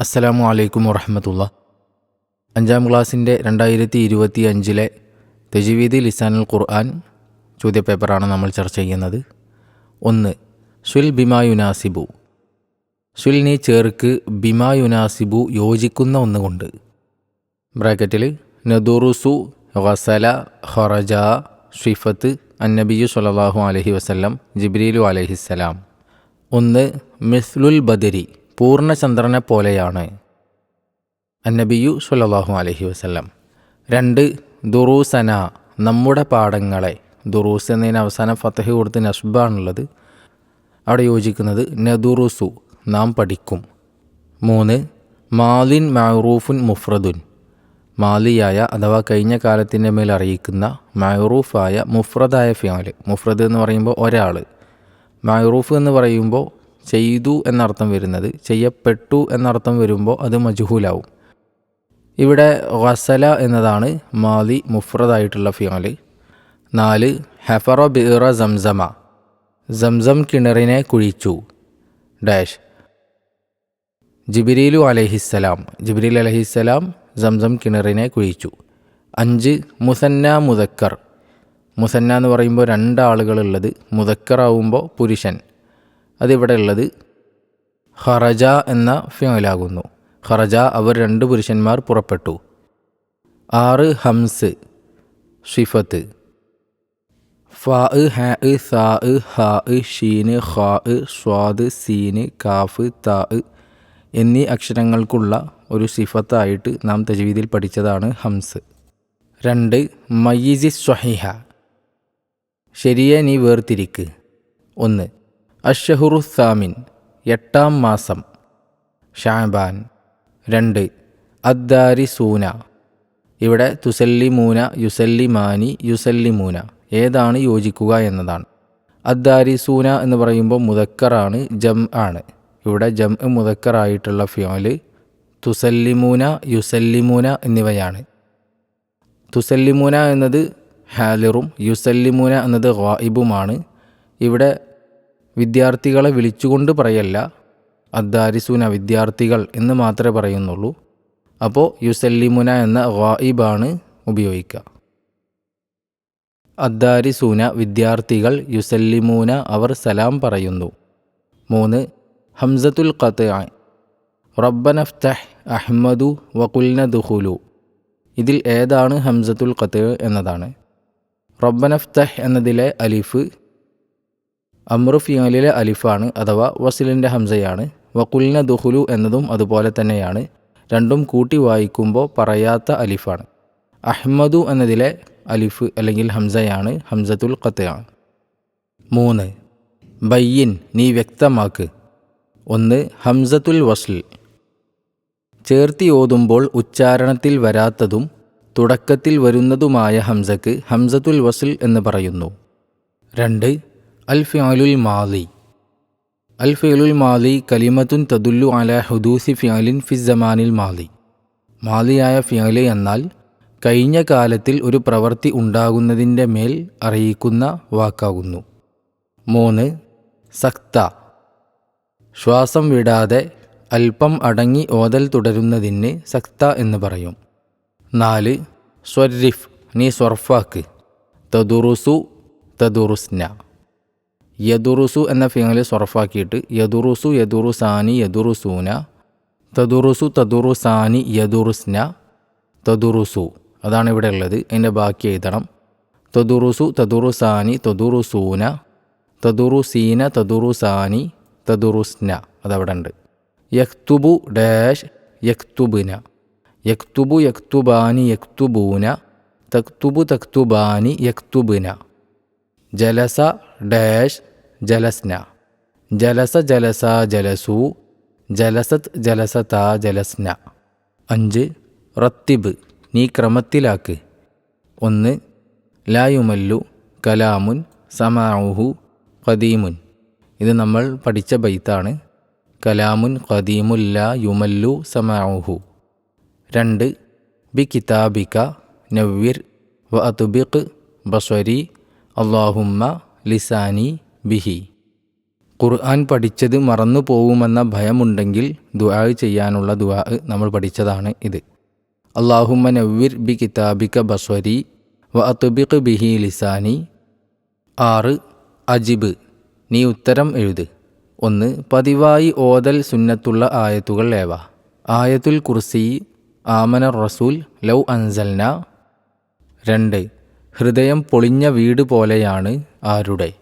അസ്സലാമു അലൈക്കും വറഹമത്തുള്ള. അഞ്ചാം ക്ലാസ്സിന്റെ രണ്ടായിരത്തി ഇരുപത്തി അഞ്ചിലെ തെജീവീദ് ലിസാനുൽ ഖുർആൻ ചോദ്യപേപ്പറാണ് നമ്മൾ ചർച്ച ചെയ്യുന്നത്. ഒന്ന് സുൽ ബിമാ യുനാസിബു. സുൽ നീ ചേർക്ക് ബിമാ യുനാസിബു യോജിക്കുന്ന ഒന്നുകൊണ്ട്. ബ്രാക്കറ്റിൽ നദുറുസു വസല ഖറജ ഷിഫത്ത് അന്നബിയു സലാഹു അലഹി വസല്ലം ജിബ്രീലു അലഹിസ്സലാം. ഒന്ന് മിസ്ലുൽ ബദരി. പൂർണചന്ദ്രനെ പോലെയാണ് അന്നബിയു സുല്ലാഹു അലഹി വസല്ലം. രണ്ട് ദുറൂസന നമ്മുടെ പാഠങ്ങളെ. ദുറൂസ് എന്നതിന് അവസാനം ഫത്തഹ് കൊടുത്ത് നസ്ബാണുള്ളത്. അവിടെ യോജിക്കുന്നത് നദുറുസു നാം പഠിക്കും. മൂന്ന് മാലിൻ മഅറൂഫുൻ മുഫ്രദുൻ. മാലിയായ അഥവാ കഴിഞ്ഞ കാലത്തിന്റെ മേൽ അറിയിക്കുന്ന മഅറൂഫായ മുഫ്രദായ ഫിയാൽ മുഫ്രദ് എന്ന് പറയുമ്പോൾ ഒരാൾ മഅറൂഫ് എന്ന് പറയുമ്പോൾ ചെയ്തു എന്നർത്ഥം വരുന്നത് ചെയ്യപ്പെട്ടു എന്നർത്ഥം വരുമ്പോൾ അത് മജുഹൂലാവും. ഇവിടെ വസല എന്നതാണ് മാലി മുഫ്രദായിട്ടുള്ള ഫിയാൽ നാല് ഹെഫറ ബിറ സംസമ. സംസം കിണറിനെ കുഴിച്ചു. ഡാഷ്. ജിബിരീലു അലഹിസ്സലാം. ജിബിരിൽ അലഹിസ്സലാം സംസം കിണറിനെ കുഴിച്ചു. അഞ്ച് മുസന്ന മുതക്കർ മുസന്ന എന്ന് പറയുമ്പോൾ രണ്ടാളുകളുള്ളത്. മുതക്കറാവുമ്പോൾ പുരുഷൻ. അതിവിടെ ഉള്ളത്. ഹറജ എന്ന ഫിയലാകുന്നു ഹറജ അവർ രണ്ട് പുരുഷന്മാർ പുറപ്പെട്ടു. ആറ് ഹംസ് ഷിഫത്ത്. ഫാ ഹ സാ ഹ ഷീന് ഖാ സ്വാദ് സീന് കാഫ് താ എന്നീ അക്ഷരങ്ങൾക്കുള്ള ഒരു സിഫത്തായിട്ട് നാം തജ്വീദിൽ പഠിച്ചതാണ് ഹംസ്. രണ്ട് മയ്യിസി സ്വഹിഹ. ശരിയെ നീ വേർതിരിക്ക്. ഒന്ന് അഷഹുറു സാമിൻ എട്ടാം മാസം. ഷാബാൻ രണ്ട്. അദ്ദാരി സൂന ഇവിടെ തുസല്ലിമൂന യുസല്ലിമാനി യുസല്ലിമൂന. ഏതാണ് യോജിക്കുക എന്നതാണ്. അദ്ദാരി സൂന എന്ന് പറയുമ്പോൾ മുതക്കറാണ് ജം ആണ്. ഇവിടെ ജം മുതക്കറായിട്ടുള്ള ഫിയോൽ തുസല്ലിമൂന യുസല്ലിമൂന എന്നിവയാണ്. തുസല്ലിമൂന എന്നത് ഹാലിറും യുസല്ലിമൂന എന്നത് വായിബുമാണ് ഇവിടെ വിദ്യാർത്ഥികളെ വിളിച്ചുകൊണ്ട് പറയല്ല. അദ്ദാരിസൂന വിദ്യാർത്ഥികൾ എന്ന് മാത്രമേ പറയുന്നുള്ളൂ. അപ്പോൾ യുസല്ലിമുന എന്ന ഗായിബാണ് ഉപയോഗിക്കുക അദ്ദാരിസൂന വിദ്യാർത്ഥികൾ യുസല്ലിമൂന അവർ സലാം പറയുന്നു. മൂന്ന് ഹംസത്തുൽ ഖത്ത് റബ്ബനഫ്തഹ് അഹ്മദു വകുൽന ദുഹുലു ഇതിൽ ഏതാണ് ഹംസത്തുൽ ഖത്ത് എന്നതാണ്? റബ്ബനഫ്തഹ് എന്നതിലെ അലിഫ് അമ്രു ഫിയാലിലെ അലിഫാണ് അഥവാ വസിലിന്റെ ഹംസയാണ്. വക്കുലിന ദുഹുലു എന്നതും അതുപോലെ തന്നെയാണ്. രണ്ടും കൂട്ടി വായിക്കുമ്പോൾ പറയാത്ത അലിഫാണ്. അഹ്മദു എന്നതിലെ അലിഫ് അല്ലെങ്കിൽ ഹംസയാണ് ഹംസത്തുൽ ഖത്തയാണ് മൂന്ന് ബയ്യിൻ നീ വ്യക്തമാക്ക്. ഒന്ന് ഹംസത്തുൽ വസ്ൽ. ചേർത്തി ഓതുമ്പോൾ ഉച്ചാരണത്തിൽ വരാത്തതും തുടക്കത്തിൽ വരുന്നതുമായ ഹംസക്ക് ഹംസത്തുൽ വസ്ൽ എന്ന് പറയുന്നു. രണ്ട് മാലി അൽ ഫിയലുൽ മാലി കലിമത്തുൻ തദുല്ലു അല ഹുദൂസി ഫിയാലിൻ ഫിസ്സമാനിൽ മാലി മാലിയായ ഫിയാൽ എന്നാൽ കഴിഞ്ഞ കാലത്തിൽ ഒരു പ്രവൃത്തി ഉണ്ടാകുന്നതിന്റെ മേൽ അറിയിക്കുന്ന വാക്കാകുന്നു. മൂന്ന് സക്ത. ശ്വാസം വിടാതെ അല്പം അടങ്ങി ഓതൽ തുടരുന്നതിന് സക്ത എന്ന് പറയും. നാല് സ്വരിഫ്. നീ സ്വർഫാക്ക്. തദുറുസു തദുറുസ്ന. യദുറുസു എന്ന ഫിയൽ സൊറഫാക്കിയിട്ട് യദുറുസു യദുറുസാനി യദുറുസൂന തദുറുസു തദുറുസാനി യദുറുസ്ന തദുറുസു. അതാണ് ഇവിടെ ഉള്ളത്. അതിന്റെ ബാക്കി എഴുതണം. തദുറുസു തദുറുസാനി തദുറുസൂന തദുറുസീന തദുറുസാനി തദുറുസ്ന. അതവിടെ ഉണ്ട്. യക്തുബു ഡാഷ് യക്തുബുന. യക്തുബു യക്തുബാനി യക്തുബൂന തക്തുബു തക്തുബാനി യക്തുബുന. ജലസ ഡാഷ് ജലസ്ന. ജലസ ജലസ ജലസു ജലസത് ജലസത ജലസ്ന. അഞ്ച് റത്തിബ് നീ ക്രമത്തിലാക്ക്. ഒന്ന് ലായുമല്ലു കലാമുൻ സമാഉഹു ഖദീമുൻ. ഇത് നമ്മൾ പഠിച്ച ബൈത്താണ്. കലാമുൻ ഖദീമുല്ല യുമല്ലു സമാഉഹു. രണ്ട് ബി കിതാബിക നവ്വിർ വ അതുബിഖ് ബസ്വരി അള്ളാഹുമ്മ ലിസാനി ബിഹി. ഖുർആൻ പഠിച്ചത് മറന്നു പോകുമെന്ന ഭയമുണ്ടെങ്കിൽ ദുആ ചെയ്യാനുള്ള ദുആ നമ്മൾ പഠിച്ചതാണ് ഇത്. അള്ളാഹുമ്മ നവ്വിർ ബി കിതാബിക ബസ്വരി വ അത്തുബിഖ് ബിഹി ലിസാനി. ആറ് അജിബ്. നീ ഉത്തരം എഴുത്. ഒന്ന് പതിവായി ഓതൽ സുന്നത്തുള്ള ആയത്തുകൾ ഏവ. ആയത്തുൽ കുർസി ആമന റസൂൽ ലൗ അൻസൽന. രണ്ട് ഹൃദയം പൊളിഞ്ഞ വീട് പോലെയാണ് ആരുടെ.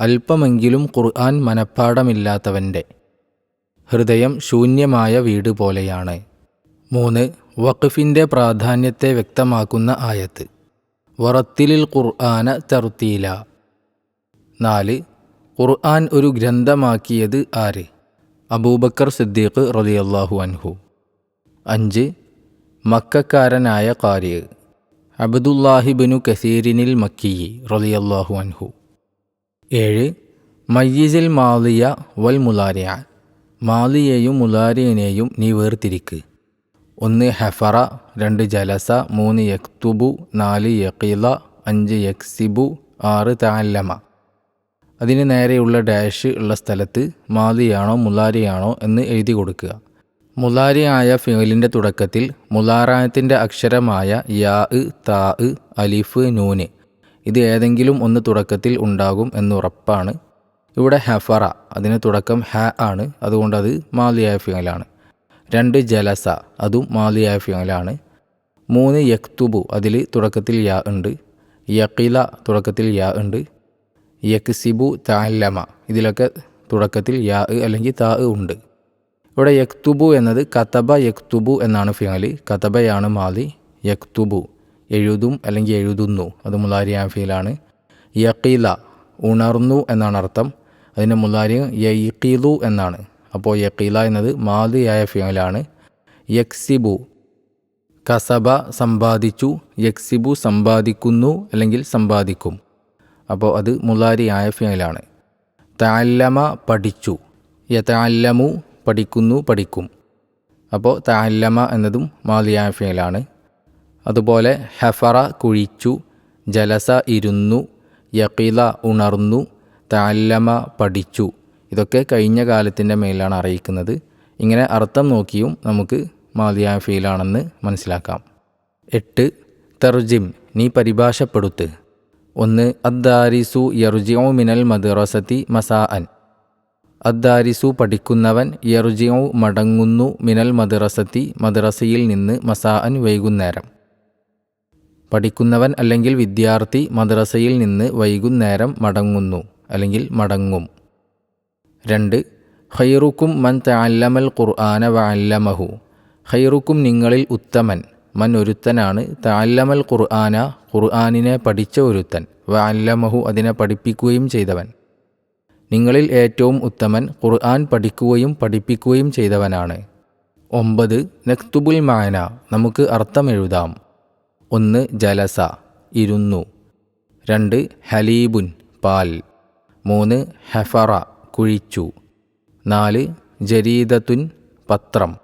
അല്പമെങ്കിലും ഖുർആൻ മനഃപ്പാടമില്ലാത്തവന്റെ ഹൃദയം ശൂന്യമായ വീട് പോലെയാണ്. മൂന്ന് വഖഫിന്റെ പ്രാധാന്യത്തെ വ്യക്തമാക്കുന്ന ആയത്ത്. വറത്തിലിൽ ഖുർആന തർത്തീല. നാല് ഖുർആൻ ഒരു ഗ്രന്ഥമാക്കിയത് ആര്? അബൂബക്കർ സിദ്ദീഖ് റളിയല്ലാഹു അൻഹു. അഞ്ച് മക്കാരനായ കാരി അബ്ദുല്ലാഹിബിനു കസീരിനിൽ മക്കി റളിയല്ലാഹു അൻഹു. ഏഴ്. മയ്യിസിൽ മാലിയ വൽ മുലാരിയ. മാലിയെയും മുലാരിയനെയും നീ വേർതിരിക്ക്. ഒന്ന് ഹെഫറ രണ്ട് ജലസ മൂന്ന് യക്തുബു നാല് യക്കീല അഞ്ച് യക്സിബു ആറ് താല്ലമ അതിന് നേരെയുള്ള ഡാഷ് ഉള്ള സ്ഥലത്ത് മാലിയാണോ മുലാരിയാണോ എന്ന് എഴുതി കൊടുക്കുക. മുലാരിയായ ഫിലിന്റെ തുടക്കത്തിൽ മുലാറായത്തിന്റെ അക്ഷരമായ യാ താ അലിഫ് നൂന്. ഇത് ഏതെങ്കിലും ഒന്ന് തുടക്കത്തിൽ ഉണ്ടാകും എന്നുറപ്പാണ്. ഇവിടെ ഹെഫറ അതിന് തുടക്കം ഹ ആണ് അതുകൊണ്ട് അത് മാലിയായ ഫിയലാണ് രണ്ട് ജലസ അതും മാലിയായ ഫിയലാണ് മൂന്ന് യക്തുബു അതിൽ തുടക്കത്തിൽ യാ ഉണ്ട്. യക്കില തുടക്കത്തിൽ യാ ഉണ്ട്. യക്സിബു താല്ലമ ഇതിലൊക്കെ തുടക്കത്തിൽ യാ അല്ലെങ്കിൽ താ ഉണ്ട്. ഇവിടെ യക്തുബു എന്നത് കതബ യക്തുബു എന്നാണ് ഫിയാൽ കതബയാണ് മാലി യക്തുബു. എഴുതും അല്ലെങ്കിൽ എഴുതുന്നു. അത് മുലാരി ആഫിയിലാണ്. യക്കീല ഉണർന്നു എന്നാണ് അർത്ഥം. അതിന്റെ മുലാരി യക്കീലു എന്നാണ്. അപ്പോൾ യക്കീല എന്നത് മാതിയായ ഫിയലാണ് യക്സിബു കസബ സമ്പാദിച്ചു. യക്സിബു സമ്പാദിക്കുന്നു അല്ലെങ്കിൽ സമ്പാദിക്കും. അപ്പോൾ അത് മുലാരിയായ ഫിയലാണ് താല്ലമ പഠിച്ചു. യതാല്ലമു പഠിക്കുന്നു പഠിക്കും. അപ്പോൾ താല്ലമ എന്നതും മാലിയായ ഫിയലാണ് അതുപോലെ ഹെഫറ കുഴിച്ചു ജലസ ഇരുന്നു യക്കീല ഉണർന്നു താല്ലമ പഠിച്ചു. ഇതൊക്കെ കഴിഞ്ഞ കാലത്തിന്റെ മേലാണ് അറിയിക്കുന്നത്. ഇങ്ങനെ അർത്ഥം നോക്കിയും നമുക്ക് മാതിയായ ഫീലാണെന്ന് മനസ്സിലാക്കാം. എട്ട് തെർജിം നീ പരിഭാഷപ്പെടുത്ത്. ഒന്ന് അദ്ദാരിസു യർജിയോ മിനൽ മദ്റസത്തി മസാ അൻ അദ്ദാരിസു പഠിക്കുന്നവൻ യർജിയോ മടങ്ങുന്നു മിനൽ മദ്റസത്തി മദ്റസയിൽ നിന്ന് മസാ അൻ വൈകുന്നേരം. പഠിക്കുന്നവൻ അല്ലെങ്കിൽ വിദ്യാർത്ഥി മദ്രസയിൽ നിന്ന് വൈകുന്നേരം മടങ്ങുന്നു അല്ലെങ്കിൽ മടങ്ങും. രണ്ട് ഖൈറുക്കും മൻ തഅല്ലമൽ ഖുർആന വല്ലമഹു ഖൈറുക്കും നിങ്ങളിൽ ഉത്തമൻ മൻ ഒരുത്തനാണ്. തഅല്ലമൽ ഖുർആന ഖുർആാനിനെ പഠിച്ച ഒരുത്തൻ വല്ലമഹു അതിനെ പഠിപ്പിക്കുകയും ചെയ്തവൻ. നിങ്ങളിൽ ഏറ്റവും ഉത്തമൻ ഖുർആൻ പഠിക്കുകയും പഠിപ്പിക്കുകയും ചെയ്തവനാണ്. ഒമ്പത് നക്തുബുൽ മാന നമുക്ക് അർത്ഥം എഴുതാം. ഒന്ന് ജലസ ഇരുന്നു. രണ്ട് ഹലീബുൻ പാൽ. മൂന്ന് ഹെഫറ കുഴിച്ചു. നാല് ജരീദത്തുൻ പത്രം.